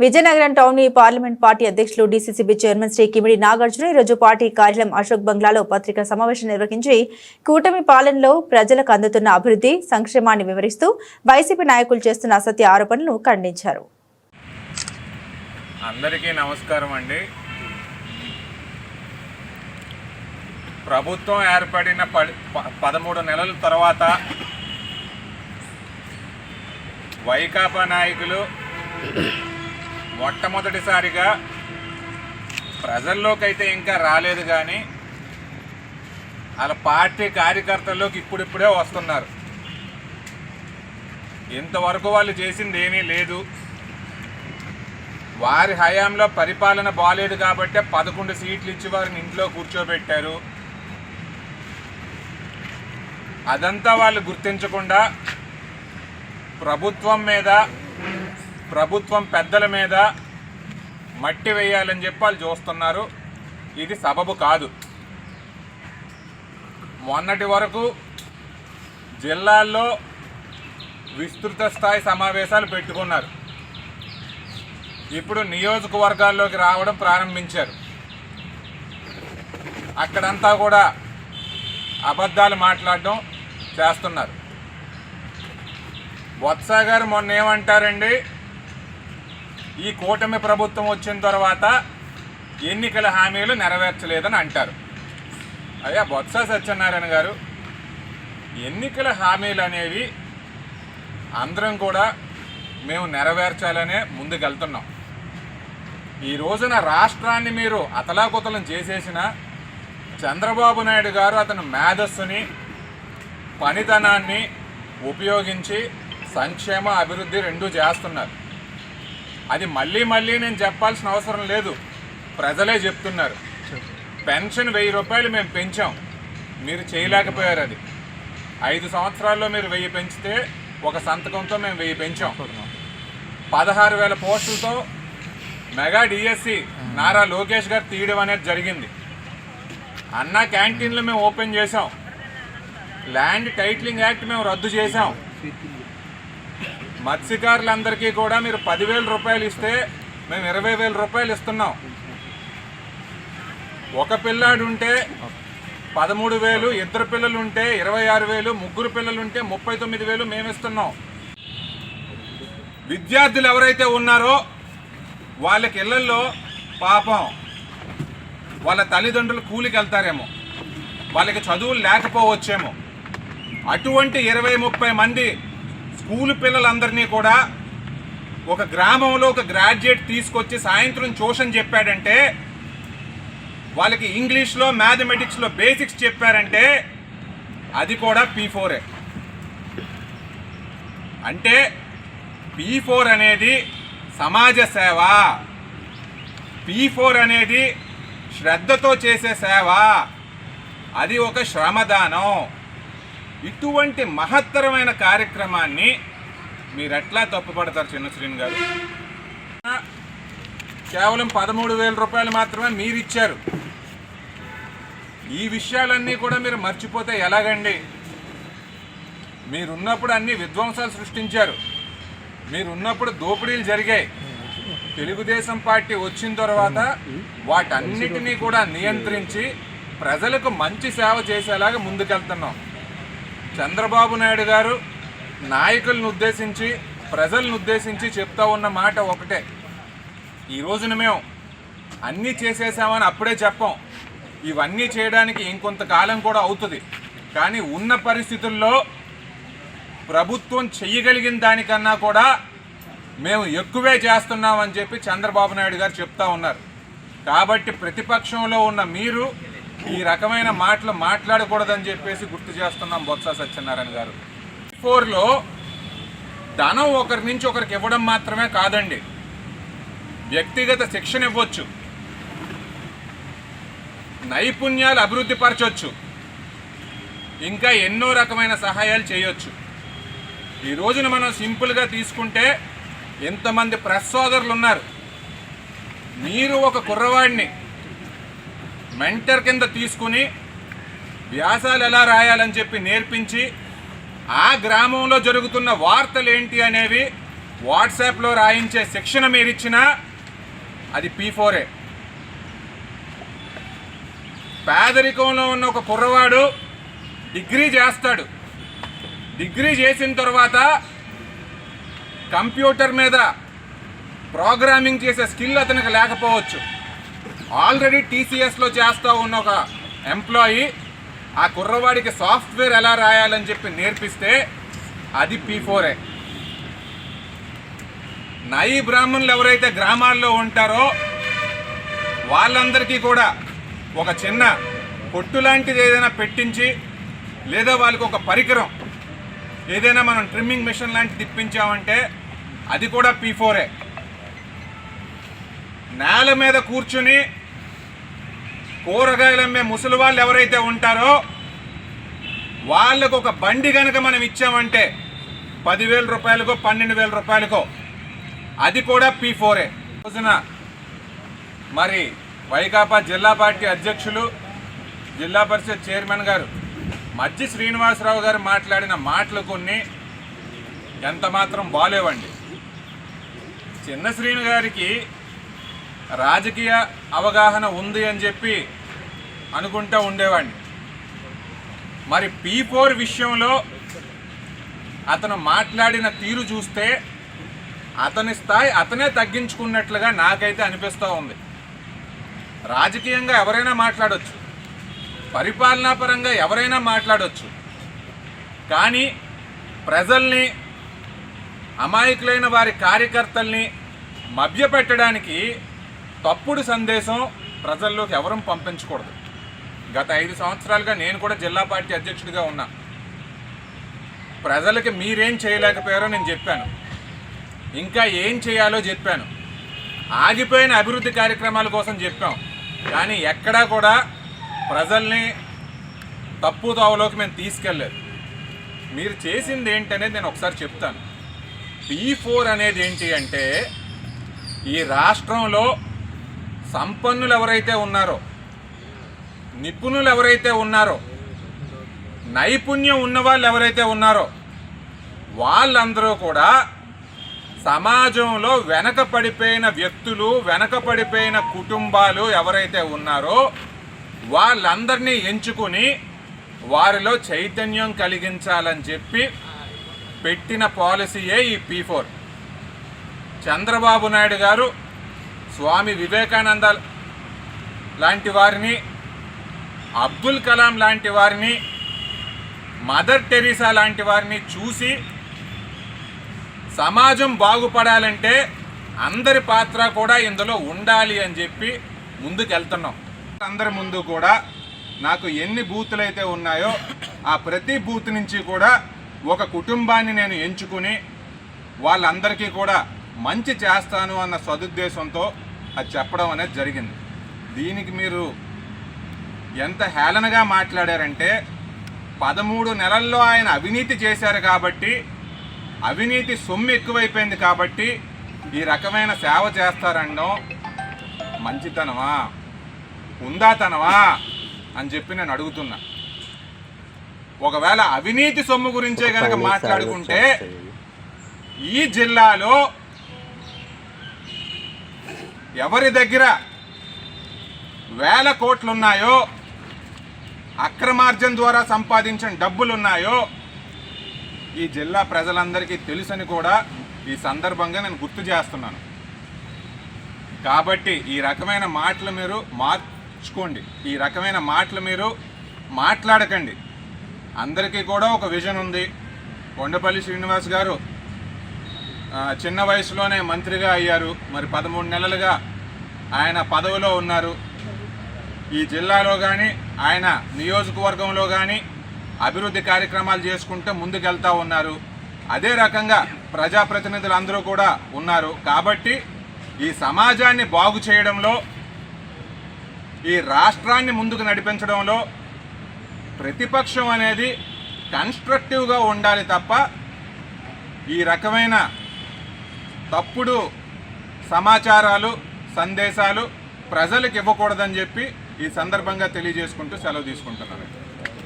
Vizianagaram town ఈ parliament party అధ్యక్షులు DCCB chairman Shri Kimidi Nagarjuna ఈరోజు పార్టీ కార్యాలయం అశోక్ బంగ్లాలో పత్రికా సమావేశం నిర్వహించి కూటమి పాలనలో ప్రజలకు అందుతున్న అభివృద్ధి సంక్షేమాన్ని వివరిస్తూ వైసీపీ నాయకులు చేస్తున్న అసత్య ఆరోపణలను ఖండించారు. అందరికీ నమస్కారం అండి. ప్రభుత్వం ఏర్పడిన ప- పదమూడు నెలల తర్వాత వైకాపా నాయకులు మొట్టమొదటిసారిగా ప్రజల్లోకి అయితే ఇంకా రాలేదు కానీ వాళ్ళ పార్టీ కార్యకర్తల్లోకి ఇప్పుడిప్పుడే వస్తున్నారు. ఇంతవరకు వాళ్ళు చేసింది ఏమీ లేదు. వారి హయాంలో పరిపాలన బాలేదు కాబట్టి పదకొండు సీట్లు ఇచ్చి వారిని ఇంట్లో కూర్చోబెట్టారు. అదంతా వాళ్ళు గుర్తించకుండా ప్రభుత్వం మీద ప్రభుత్వం పెద్దల మీద మట్టి వేయాలని చెప్పి వాళ్ళు చూస్తున్నారు. ఇది సబబు కాదు. మొన్నటి వరకు జిల్లాల్లో విస్తృత స్థాయి సమావేశాలు పెట్టుకున్నారు. ఇప్పుడు నియోజకవర్గాల్లోకి రావడం ప్రారంభించారు. అక్కడంతా కూడా అబద్ధాలు మాట్లాడడం చేస్తున్నారు. బొత్స గారు మొన్న ఏమంటారండి ఈ కూటమి ప్రభుత్వం వచ్చిన తర్వాత ఎన్నికల హామీలు నెరవేర్చలేదని అంటారు. అయ్యా బొత్స సత్యనారాయణ గారు ఎన్నికల హామీలు అనేవి అందరం కూడా మేము నెరవేర్చాలనే ముందుకెళ్తున్నాం. ఈ రోజున రాష్ట్రాన్ని మీరు అతలాకుతలం చేసేసిన చంద్రబాబు నాయుడు గారు అతని మేధస్సుని పనితనాన్ని ఉపయోగించి సంక్షేమ అభివృద్ధి రెండూ చేస్తున్నారు. అది మళ్ళీ మళ్ళీ నేను చెప్పాల్సిన అవసరం లేదు. ప్రజలే చెప్తున్నారు. పెన్షన్ వెయ్యి రూపాయలు మేము పెంచాం. మీరు చేయలేకపోయారు అది. ఐదు సంవత్సరాల్లో మీరు వెయ్యి పెంచితే ఒక సంతకంతో మేము వెయ్యి పెంచాం. పదహారు వేల పోస్టులతో మెగా డిఎస్సి నారా లోకేష్ గారు తీయడం అనేది జరిగింది. అన్న క్యాంటీన్లు మేము ఓపెన్ చేసాం ల్యాండ్ టైటిలింగ్ యాక్ట్ మేము రద్దు చేసాం మత్స్యకారులందరికీ కూడా మీరు పదివేల రూపాయలు ఇస్తే మేము ఇరవై వేల రూపాయలు ఇస్తున్నాం. ఒక పిల్లాడు ఉంటే పదమూడు వేలు ఇద్దరు పిల్లలు ఉంటే ఇరవై ఆరు వేలు ముగ్గురు పిల్లలు ఉంటే ముప్పై తొమ్మిది వేలు మేము ఇస్తున్నాం. విద్యార్థులు ఎవరైతే ఉన్నారో వాళ్ళకి ఇళ్ళలో పాపం వాళ్ళ తల్లిదండ్రులు కూలికి వెళ్తారేమో. వాళ్ళకి చదువులు లేకపోవచ్చేమో. అటువంటి ఇరవై ముప్పై మంది స్కూల్ పిల్లలందరినీ కూడా ఒక గ్రామంలో ఒక గ్రాడ్యుయేట్ తీసుకొచ్చి సాయంత్రం ట్యూషన్ చెప్పాడంటే వాళ్ళకి ఇంగ్లీష్లో మ్యాథమెటిక్స్లో బేసిక్స్ చెప్పారంటే అది కూడా పీ ఫోరే. అంటే పీ ఫోర్ అనేది సమాజ సేవ. పీ ఫోర్ అనేది శ్రద్ధతో చేసే సేవ. అది ఒక శ్రమదానం. ఇటువంటి మహత్తరమైన కార్యక్రమాన్ని మీరు ఎట్లా తప్పుపడతారు చిన్న శ్రీని గారు? కేవలం పదమూడు వేల రూపాయలు మాత్రమే మీరు ఇచ్చారు ఈ విషయాలన్నీ కూడా మీరు మర్చిపోతే ఎలాగండి? మీరున్నప్పుడు అన్ని విధ్వంసాలు సృష్టించారు. మీరున్నప్పుడు దోపిడీలు జరిగాయి. తెలుగుదేశం పార్టీ వచ్చిన తర్వాత వాటన్నిటినీ కూడా నియంత్రించి ప్రజలకు మంచి సేవ చేసేలాగా ముందుకెళ్తున్నాం. చంద్రబాబు నాయుడు గారు నాయకులను ఉద్దేశించి ప్రజలను ఉద్దేశించి చెప్తా ఉన్న మాట ఒకటే. ఈ రోజున మేము అన్నీ చేసేసామని అప్పుడే చెప్పం. ఇవన్నీ చేయడానికి ఇంకొంతకాలం కూడా అవుతుంది. కానీ ఉన్న పరిస్థితుల్లో ప్రభుత్వం చెయ్యగలిగిన దానికన్నా కూడా మేము ఎక్కువే చేస్తున్నామని చెప్పి చంద్రబాబు నాయుడు గారు చెప్తా ఉన్నారు. కాబట్టి ప్రతిపక్షంలో ఉన్న మీరు ఈ రకమైన మాటలు మాట్లాడకూడదని చెప్పేసి గుర్తు చేస్తున్నాం బొత్స సత్యనారాయణ గారు. ఫోర్లో ధనం ఒకరి నుంచి ఒకరికి ఇవ్వడం మాత్రమే కాదండి. వ్యక్తిగత శిక్షణ ఇవ్వచ్చు. నైపుణ్యాలు అభివృద్ధి పరచవచ్చు ఇంకా ఎన్నో రకమైన సహాయాలు చేయొచ్చు. ఈ రోజున మనం సింపుల్గా తీసుకుంటే ఎంతమంది ప్రెస్ సోదరులు ఉన్నారు మీరు ఒక కుర్రవాడిని మెంటర్ కింద తీసుకుని వ్యాసాలు ఎలా రాయాలని చెప్పి నేర్పించి ఆ గ్రామంలో జరుగుతున్న వార్తలు ఏంటి అనేవి వాట్సాప్లో రాయించే శిక్షణ మీరు ఇచ్చినా అది పీ ఫోరే పేదరికంలో ఉన్న ఒక కుర్రవాడు డిగ్రీ చేస్తాడు. డిగ్రీ చేసిన తర్వాత కంప్యూటర్ మీద ప్రోగ్రామింగ్ చేసే స్కిల్ అతనికి లేకపోవచ్చు. ఆల్రెడీ టీసీఎస్లో చేస్తూ ఉన్న ఒక ఎంప్లాయీ ఆ కుర్రవాడికి సాఫ్ట్వేర్ ఎలా రాయాలని చెప్పి నేర్పిస్తే అది పీ ఫోరే. నాయి బ్రాహ్మణులు ఎవరైతే గ్రామాల్లో ఉంటారో వాళ్ళందరికీ కూడా ఒక చిన్న కొట్టు లాంటిది ఏదైనా పెట్టించి లేదా వాళ్ళకి ఒక పరికరం ఏదైనా మనం ట్రిమ్మింగ్ మిషన్ లాంటిది తిప్పించామంటే అది కూడా పీ ఫోరే. నేల మీద కూర్చుని కూరగాయలు అమ్మే ముసలి వాళ్ళు ఎవరైతే ఉంటారో వాళ్ళకు ఒక బండి కనుక మనం ఇచ్చామంటే పదివేల రూపాయలకో పన్నెండు వేల రూపాయలకో అది కూడా పీ ఫోరే రోజున మరి వైకాపా జిల్లా పార్టీ అధ్యక్షులు జిల్లా పరిషత్ చైర్మన్ గారు మజ్జి శ్రీనివాసరావు గారు మాట్లాడిన మాటలు కొన్ని ఎంత మాత్రం బాలేవండి. చిన్న శ్రీను గారికి రాజకీయ అవగాహన ఉంది అని చెప్పి అనుకుంటూ ఉండేవాడిని. మరి పీ ఫోర్ విషయంలో అతను మాట్లాడిన తీరు చూస్తే అతని స్థాయి అతనే తగ్గించుకున్నట్లుగా నాకైతే అనిపిస్తూ ఉంది. రాజకీయంగా ఎవరైనా మాట్లాడవచ్చు పరిపాలనా పరంగా ఎవరైనా మాట్లాడవచ్చు కానీ ప్రజల్ని అమాయకులైన వారి కార్యకర్తల్ని మభ్యపెట్టడానికి తప్పుడు సందేశం ప్రజల్లోకి ఎవరూ పంపించకూడదు. గత ఐదు సంవత్సరాలుగా నేను కూడా జిల్లా పార్టీ అధ్యక్షుడిగా ఉన్నా. ప్రజలకి మీరేం చేయలేకపోయారో నేను చెప్పాను. ఇంకా ఏం చేయాలో చెప్పాను. ఆగిపోయిన అభివృద్ధి కార్యక్రమాల కోసం చెప్పాం. కానీ ఎక్కడా కూడా ప్రజల్ని తప్పు తోవలోకి మేము తీసుకెళ్ళలేదు. మీరు చేసింది ఏంటనేది నేను ఒకసారి చెప్తాను. పీ ఫోర్ అనేది ఏంటి అంటే ఈ రాష్ట్రంలో సంపన్నులు ఎవరైతే ఉన్నారో నిపుణులు ఎవరైతే ఉన్నారో నైపుణ్యం ఉన్న వాళ్ళు ఎవరైతే ఉన్నారో వాళ్ళందరూ కూడా సమాజంలో వెనకపడిపోయిన వ్యక్తులు వెనకపడిపోయిన కుటుంబాలు ఎవరైతే ఉన్నారో వాళ్ళందరినీ ఎంచుకుని వారిలో చైతన్యం కలిగించాలని చెప్పి పెట్టిన పాలసీయే ఈ పీ ఫోర్. చంద్రబాబు నాయుడు గారు స్వామి వివేకానంద లాంటి వారిని అబ్దుల్ కలాం లాంటి వారిని మదర్ టెరీసా లాంటి వారిని చూసి సమాజం బాగుపడాలంటే అందరి పాత్ర కూడా ఇందులో ఉండాలి అని చెప్పి ముందుకు వెళ్తున్నాం అందరి ముందు కూడా నాకు ఎన్ని బూతులు అయితే ఉన్నాయో ఆ ప్రతి బూత్ నుంచి కూడా ఒక కుటుంబాన్ని నేను ఎంచుకుని వాళ్ళందరికీ కూడా మంచి చేస్తాను అన్న సదుద్దేశంతో అది చెప్పడం అనేది జరిగింది. దీనికి మీరు ఎంత హేళనగా మాట్లాడారంటే పదమూడు నెలల్లో ఆయన అవినీతి చేశారు కాబట్టి అవినీతి సొమ్ము ఎక్కువైపోయింది కాబట్టి ఈ రకమైన సేవ చేస్తారనడం మంచితనమా? ఉందాతనమా? అని చెప్పి నేను అడుగుతున్నా. ఒకవేళ అవినీతి సొమ్ము గురించే గనక మాట్లాడుకుంటే ఈ జిల్లాలో ఎవరి దగ్గర వేల కోట్లున్నాయో అక్రమార్జన్ అక్రమార్జన ద్వారా సంపాదించిన డబ్బులు ఉన్నాయో ఈ జిల్లా ప్రజలందరికీ తెలుసని కూడా ఈ సందర్భంగా నేను గుర్తు చేస్తున్నాను. కాబట్టి ఈ రకమైన మాటలు మీరు మార్చుకోండి. ఈ రకమైన మాటలు మీరు మాట్లాడకండి. అందరికీ కూడా ఒక విజన్ ఉంది. కొండపల్లి శ్రీనివాస్ గారు చిన్న వయసులోనే మంత్రిగా అయ్యారు. మరి పదమూడు నెలలుగా ఆయన పదవిలో ఉన్నారు. ఈ జిల్లాలో కానీ ఆయన నియోజకవర్గంలో కానీ అభివృద్ధి కార్యక్రమాలు చేసుకుంటూ ముందుకెళ్తా ఉన్నారు. అదే రకంగా ప్రజాప్రతినిధులు అందరూ కూడా ఉన్నారు. కాబట్టి ఈ సమాజాన్ని బాగు చేయడంలో ఈ రాష్ట్రాన్ని ముందుకు నడిపించడంలో ప్రతిపక్షం అనేది కన్స్ట్రక్టివ్గా ఉండాలి తప్ప ఈ రకమైన తప్పుడు సమాచారాలు సందేశాలు ప్రజలకు ఇవ్వకూడదని చెప్పి ఈ సందర్భంగా తెలియజేసుకుంటూ సెలవు తీసుకుంటున్నాను.